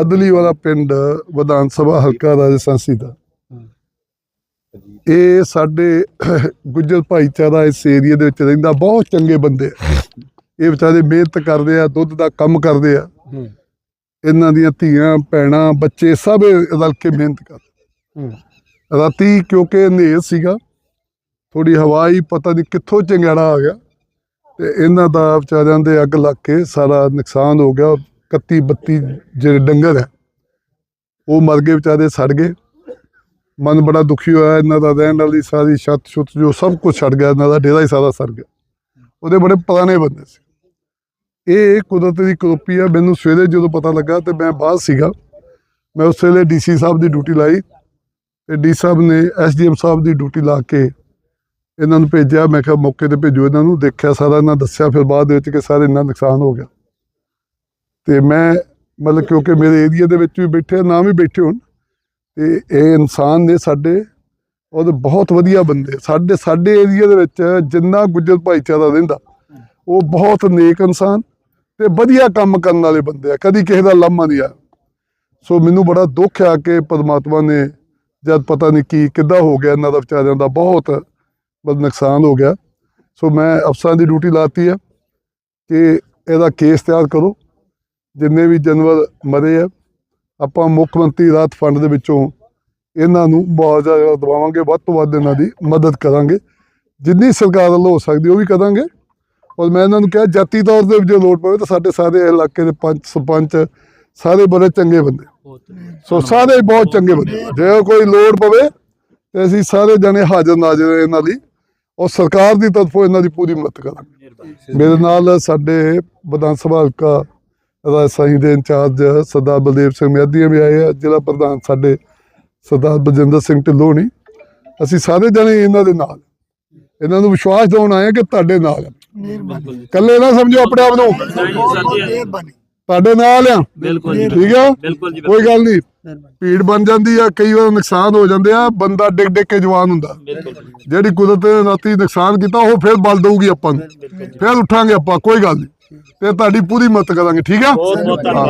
ਅਦਲੀ ਵਾਲਾ ਪਿੰਡ ਵਿਧਾਨ ਸਭਾ ਹਲਕਾ ਰਾਜਸਥਾਨੀ ਦਾ। ਇਹ ਸਾਡੇ ਗੁੱਜਰ ਭਾਈਚਾਰਾ ਇਸ ਏਰੀਆ ਦੇ ਵਿੱਚ ਰਹਿੰਦਾ ਬਹੁਤ ਚੰਗੇ ਬੰਦੇ ਆ। ਇਹ ਵਿਚਾਰੇ ਮਿਹਨਤ ਕਰਦੇ ਆ ਦੁੱਧ ਦਾ ਕੰਮ ਕਰਦੇ ਆ। ਇਹਨਾਂ ਦੀਆਂ ਧੀਆਂ ਭੈਣਾਂ ਬੱਚੇ ਸਭ ਰਲ ਕੇ ਮਿਹਨਤ ਕਰਦੇ। ਰਾਤੀ ਕਿਉਂਕਿ ਹਨੇਰ ਸੀਗਾ ਥੋੜੀ ਹਵਾ ਹੀ ਪਤਾ ਨਹੀਂ ਕਿੱਥੋਂ ਚੰਗਿਆੜਾ ਆ ਗਿਆ। ਤੇ ਇਹਨਾਂ ਦਾ ਵਿਚਾਰਿਆਂ ਦੇ ਅੱਗ ਲੱਗ ਕੇ ਸਾਰਾ ਨੁਕਸਾਨ ਹੋ ਗਿਆ। 31 32 ਜਿਹੜੇ ਡੰਗਰ ਹੈ, ਉਹ ਮਰ ਗਏ, ਵਿਚਾਰੇ ਸੜ ਗਏ। ਮਨ ਬੜਾ ਦੁਖੀ ਹੋਇਆ, ਇਹਨਾਂ ਦਾ ਰਹਿਣ ਵਾਲੀ ਸਾਰੀ ਛੱਤ ਛੁੱਤ ਜੋ ਸਭ ਕੁਝ ਛੱਡ ਗਿਆ, ਇਹਨਾਂ ਦਾ ਡੇਰਾ ਹੀ ਸਾਰਾ ਸੜ ਗਿਆ। ਉਹਦੇ ਬੜੇ ਪੁਰਾਣੇ ਬੰਦੇ ਸੀ। ਇਹ ਕੁਦਰਤ ਦੀ ਕਰੋਪੀ ਆ, ਮੈਨੂੰ ਸਵੇਰੇ ਜਦੋਂ ਪਤਾ ਲੱਗਾ ਤੇ ਮੈਂ ਬਾਹਰ ਸੀਗਾ, ਮੈਂ ਉਸ ਵੇਲੇ ਡੀਸੀ ਸਾਹਿਬ ਦੀ ਡਿਊਟੀ ਲਾਈ ਤੇ ਡੀ ਸਾਹਿਬ ਨੇ ਐਸਡੀਐਮ ਸਾਹਿਬ ਦੀ ਡਿਊਟੀ ਲਾ ਕੇ ਇਹਨਾਂ ਨੂੰ ਭੇਜਿਆ। ਮੈਂ ਕਿਹਾ ਮੌਕੇ ਤੇ ਭੇਜੋ ਇਹਨਾਂ ਨੂੰ, ਦੇਖਿਆ ਸਾਰਾ, ਇਹਨਾਂ ਦੱਸਿਆ, ਫਿਰ ਬਾਅਦ ਦੇ ਵਿੱਚ ਕਿ ਸਾਰੇ ਇੰਨਾ ਨੁਕਸਾਨ ਹੋ ਗਿਆ। ਤੇ ਮੈਂ ਮਤਲਬ ਕਿਉਂਕਿ ਮੇਰੇ ਏਰੀਆ ਦੇ ਵਿੱਚ ਵੀ ਬੈਠੇ ਆ, ਨਾ ਵੀ ਬੈਠੇ ਹੋਣ ਤੇ ਇਹ ਇਨਸਾਨ ਨੇ ਸਾਡੇ ਉਹਦੇ ਬਹੁਤ ਵਧੀਆ ਬੰਦੇ। ਸਾਡੇ ਸਾਡੇ ਏਰੀਆ ਦੇ ਵਿੱਚ ਜਿੰਨਾ ਗੁੱਜਰ ਭਾਈਚਾਰਾ ਰਹਿੰਦਾ ਉਹ ਬਹੁਤ ਨੇਕ ਇਨਸਾਨ ਤੇ ਵਧੀਆ ਕੰਮ ਕਰਨ ਵਾਲੇ ਬੰਦੇ ਆ ਕਦੀ ਕਿਸੇ ਦਾ ਲਾਮਾ ਨਹੀਂ ਆ। ਸੋ ਮੈਨੂੰ ਬੜਾ ਦੁੱਖ ਆ ਕਿ ਪਰਮਾਤਮਾ ਨੇ ਜਦ ਪਤਾ ਨਹੀਂ ਕੀ ਕਿੱਦਾਂ ਹੋ ਗਿਆ ਇਹਨਾਂ ਦਾ ਵਿਚਾਰਿਆਂ ਦਾ ਬਹੁਤ ਬਦ ਨੁਕਸਾਨ ਹੋ ਗਿਆ। ਸੋ ਮੈਂ ਅਫਸਰਾਂ ਦੀ ਡਿਊਟੀ ਲਾਤੀ ਆ ਕਿ ਇਹਦਾ ਕੇਸ ਤਿਆਰ ਕਰੋ। ਜਿੰਨੇ ਵੀ ਜਾਨਵਰ ਮਰੇ ਆ, ਆਪਾਂ ਮੁੱਖ ਮੰਤਰੀ ਰਾਹਤ ਫੰਡ ਦੇ ਵਿੱਚੋਂ ਇਹਨਾਂ ਨੂੰ ਮੁਆਵਜ਼ਾ ਜਿਹੜਾ ਦਵਾਵਾਂਗੇ, ਵੱਧ ਤੋਂ ਵੱਧ ਇਹਨਾਂ ਦੀ ਮਦਦ ਕਰਾਂਗੇ। ਜਿੰਨੀ ਸਰਕਾਰ ਵੱਲੋਂ ਹੋ ਸਕਦੀ, ਉਹ ਵੀ ਕਰਾਂਗੇ। ਔਰ ਮੈਂ ਇਹਨਾਂ ਨੂੰ ਕਿਹਾ, ਜਾਤੀ ਤੌਰ ਤੇ ਜੇ ਲੋੜ ਪਵੇ ਤਾਂ ਸਾਡੇ ਸਾਰੇ ਇਲਾਕੇ ਦੇ ਪੰਚ, ਸਰਪੰਚ, ਸਾਰੇ ਬੜੇ ਚੰਗੇ ਬੰਦੇ। ਸੋ ਸਾਰੇ ਬਹੁਤ ਚੰਗੇ ਬੰਦੇ। ਜੇ ਕੋਈ ਲੋੜ ਪਵੇ ਤੇ ਅਸੀਂ ਸਾਰੇ ਜਣੇ ਹਾਜ਼ਰ ਨਾਜ਼ਰ ਇਹਨਾਂ ਲਈ। ਔਰ ਸਰਕਾਰ ਦੀ ਤਰਫੋਂ ਇਹਨਾਂ ਦੀ ਪੂਰੀ ਮਦਦ ਕਰਾਂਗੇ। ਮੇਰੇ ਨਾਲ ਸਾਡੇ ਵਿਧਾਨ ਸਭਾ ਹਲਕਾ ਰਾਜਸਾਈ ਦੇ ਇੰਚਾਰਜ ਸਰਦਾਰ ਬਲਦੇਵ ਸਿੰਘ ਮਿਆਦੀਆਂ ਵੀ ਆਏ ਆ ਜ਼ਿਲ੍ਹਾ ਪ੍ਰਧਾਨ ਸਾਡੇ ਸਰਦਾਰ ਬਲਜਿੰਦਰ ਸਿੰਘ ਢਿੱਲੋਂ ਨਹੀਂ ਅਸੀਂ ਸਾਰੇ ਜਣੇ ਇਹਨਾਂ ਦੇ ਨਾਲ। ਇਹਨਾਂ ਨੂੰ ਵਿਸ਼ਵਾਸ ਦਿਵਾਉਣ ਆਏ ਆ ਕਿ ਤੁਹਾਡੇ ਨਾਲ ਆ। ਇਕੱਲੇ ਨਾ ਸਮਝੋ ਆਪਣੇ ਆਪ ਨੂੰ। ਤੁਹਾਡੇ ਨਾਲ ਆ। ਬਿਲਕੁਲ ਠੀਕ ਆ? ਬਿਲਕੁਲ ਜੀ ਕੋਈ ਗੱਲ ਨਹੀਂ। ਭੀੜ ਬਣ ਜਾਂਦੀ ਆ ਕਈ ਵਾਰ ਨੁਕਸਾਨ ਹੋ ਜਾਂਦੇ ਆ ਬੰਦਾ ਡਿੱਗ ਡਿੱਗ ਕੇ ਜਵਾਨ ਹੁੰਦਾ। ਜਿਹੜੀ ਕੁਦਰਤ ਨੇ ਰਾਤੀ ਨੁਕਸਾਨ ਕੀਤਾ ਉਹ ਫਿਰ ਬਲ ਦਊਗੀ ਆਪਾਂ ਨੂੰ। ਫਿਰ ਉੱਠਾਂਗੇ ਆਪਾਂ ਕੋਈ ਗੱਲ ਨਹੀਂ। ਤੇ ਤੁਹਾਡੀ ਪੂਰੀ ਮਦਦ ਕਰਾਂਗੇ ਠੀਕ ਆ? ਬਹੁਤ ਬਹੁਤ ਧੰਨਵਾਦ।